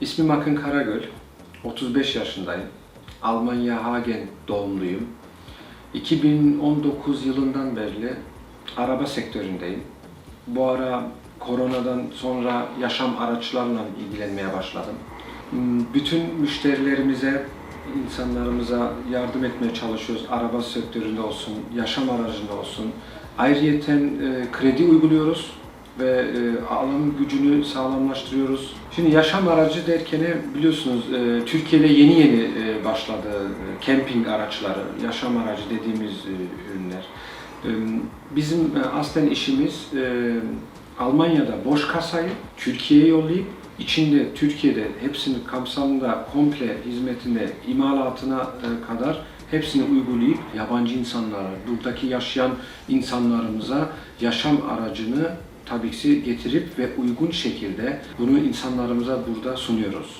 İsmim Akın Karagöl. 35 yaşındayım. Almanya Hagen doğumluyum. 2019 yılından beri araba sektöründeyim. Bu ara koronadan sonra yaşam araçlarla ilgilenmeye başladım. Hmm, Bütün müşterilerimize, insanlarımıza yardım etmeye çalışıyoruz. Araba sektöründe olsun, yaşam aracında olsun. Ayrıyeten e, kredi uyguluyoruz ve e, alım gücünü sağlamlaştırıyoruz. Şimdi yaşam aracı derken biliyorsunuz e, Türkiye'de yeni yeni e, başladı e, camping araçları, yaşam aracı dediğimiz e, ürünler. E, Bizim e, aslen işimiz e, Almanya'da boş kasayı Türkiye'ye yollayıp içinde Türkiye'de hepsini kapsamında komple hizmetine, imalatına e, kadar hepsini uygulayıp yabancı insanlara, buradaki yaşayan insanlarımıza yaşam aracını tabii ki getirip ve uygun şekilde bunu insanlarımıza burada sunuyoruz.